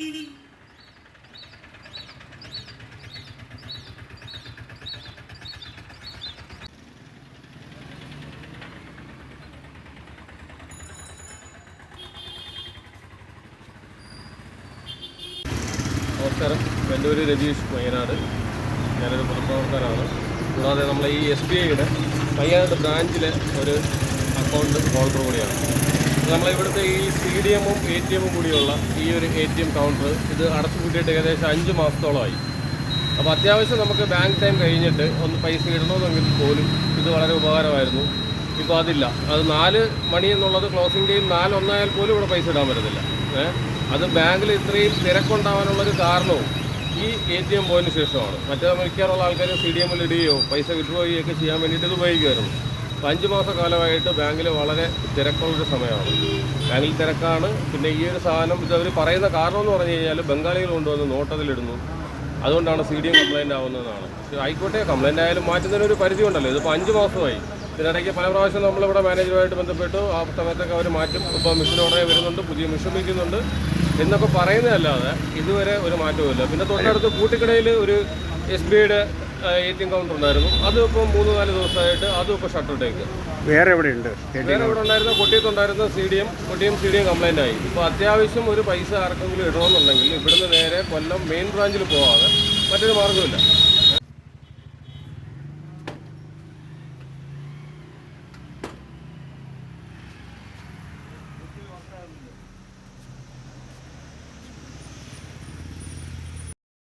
നമസ്കാരം. എന്റെ പേര് രതീഷ് വയനാട് ഞാനൊരു പൊതുപ്രവർത്തകനാണ് കൂടാതെ നമ്മൾ ഈ എസ് ബി ഐയുടെ വയനാട് ബ്രാഞ്ചിലെ ഒരു അക്കൗണ്ട് ഹോൾഡർ കൂടിയാണ്. നമ്മളെ ഇവിടുത്തെ ഈ സി ഡി എമ്മും എ ടി എമ്മും കൂടിയുള്ള ഈ ഒരു എ ടി എം കൗണ്ടർ ഇത് അടച്ചു കൂട്ടിയിട്ട് ഏകദേശം അഞ്ച് മാസത്തോളമായി. അപ്പോൾ അത്യാവശ്യം നമുക്ക് ബാങ്ക് ടൈം കഴിഞ്ഞിട്ട് ഒന്ന് പൈസ ഇടണമെന്നെങ്കിൽ പോലും ഇത് വളരെ ഉപകാരമായിരുന്നു. ഇപ്പോൾ അതില്ല. അത് നാല് മണി എന്നുള്ളത് ക്ലോസിംഗ് ടൈം നാലൊന്നായാൽ പോലും ഇവിടെ പൈസ ഇടാൻ പറ്റത്തില്ല. അത് ബാങ്കിൽ ഇത്രയും തിരക്കുണ്ടാവാനുള്ളൊരു കാരണവും ഈ എ ടി എം പോയതിന് ശേഷമാണ്. മറ്റേ മിക്കാറുള്ള ആൾക്കാർ സി ഡി എമ്മിൽ ഇടുകയോ പൈസ വിഡ്രോ ചെയ്യുകയൊക്കെ ചെയ്യാൻ വേണ്ടിയിട്ട് ഇത് ഉപയോഗിക്കുമായിരുന്നു. അഞ്ച് മാസ കാലമായിട്ട് ബാങ്കിൽ വളരെ തിരക്കുള്ളൊരു സമയമാണ്. ബാങ്കിൽ തിരക്കാണ്. പിന്നെ ഈ ഒരു സാധനം ഇത് അവർ പറയുന്ന കാരണം എന്ന് പറഞ്ഞു കഴിഞ്ഞാൽ ബംഗാളികൾ കൊണ്ടുവന്ന് നോട്ടതിലിടുന്നു അതുകൊണ്ടാണ് സി ഡി എം കംപ്ലൈന്റ് ആവുന്നതാണ് ആയിക്കോട്ടെ കംപ്ലൈന്റ് ആയാലും മാറ്റുന്നതിന് ഒരു പരിധി ഉണ്ടല്ലോ ഇതിപ്പോൾ അഞ്ച് മാസമായി. ഇതിനിടയ്ക്ക് പല പ്രാവശ്യം നമ്മളിവിടെ മാനേജറുമായിട്ട് ബന്ധപ്പെട്ടു. ആ സമയത്തൊക്കെ അവർ മാറ്റും. ഇപ്പോൾ മെഷീൻ ഉടനെ വരുന്നുണ്ട് പുതിയ മെഷീൻ വയ്ക്കുന്നുണ്ട് എന്നൊക്കെ പറയുന്നതല്ലാതെ ഇതുവരെ ഒരു മാറ്റവുമില്ല. പിന്നെ തൊട്ടടുത്ത് കൂട്ടിക്കടയിൽ ഒരു എസ് ബി ഐയുടെ എ ടി എം കൗണ്ടർ ഉണ്ടായിരുന്നു. അതും ഇപ്പോൾ മൂന്ന് നാല് ദിവസമായിട്ട് അതും ഇപ്പോൾ ഷട്ടർ ഇട്ടേക്ക് വേറെ എവിടെയുണ്ട് വേറെ ഇവിടെ ഉണ്ടായിരുന്ന? കൊട്ടിയത്തുണ്ടായിരുന്ന C D M Kottiyam C D M complaint ആയി. ഇപ്പോൾ അത്യാവശ്യം ഒരു പൈസ ആർക്കെങ്കിലും ഇടണമെന്നുണ്ടെങ്കിൽ ഇവിടുന്ന് നേരെ കൊല്ലം മെയിൻ ബ്രാഞ്ചിൽ പോവാതെ മറ്റൊരു മാർഗമില്ല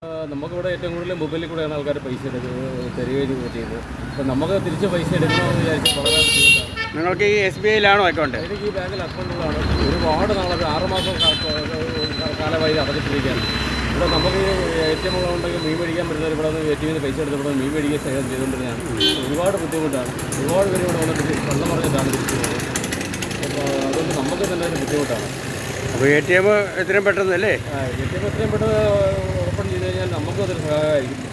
നമുക്കിവിടെ ഏറ്റവും കൂടുതൽ മൊബൈലിൽ കൂടെയാണ് ആൾക്കാർ പൈസ എടുക്കുന്നത് തരികയും ചെയ്യുന്നത് അപ്പം നമുക്ക് തിരിച്ച് പൈസ എടുക്കണമെന്ന് വിചാരിച്ചാൽ വളരെ ബുദ്ധിമുട്ടാണ്. നിങ്ങൾക്ക് ഈ എസ് ബി ഐയിലാണോ അക്കൗണ്ട്? എനിക്ക് ഈ ബാങ്കിൽ അക്കൗണ്ടുകളാണ്. ഒരുപാട് നാളത് ആറുമാസം കാലമായി അടച്ചിട്ടിരിക്കുകയാണ് ഇവിടെ നമുക്ക് എ ടി എം ഉണ്ടെങ്കിൽ മീൻ മേടിക്കാൻ പറ്റുന്നവർ ഇവിടെ നിന്ന് എ ടി എമ്മിൽ പൈസ എടുത്തിവിടെ മീൻ മേടിക്കാൻ സഹായം ചെയ്തുകൊണ്ടിരുന്നതാണ് ഒരുപാട് ബുദ്ധിമുട്ടാണ്. ഒരുപാട് പേര് ഇവിടെ വന്നിട്ട് വെള്ളം പറഞ്ഞിട്ടാണ് തിരിച്ചു അപ്പോൾ അതുകൊണ്ട് നമുക്ക് തന്നെ ഒരു ബുദ്ധിമുട്ടാണ്. അപ്പോൾ എ ടി എം എത്രയും പെട്ടെന്നല്ലേ? എ ടി എം എത്രയും പെട്ടെന്ന് കഴിഞ്ഞാൽ നമുക്കതൊരു സഹായമായിരിക്കും.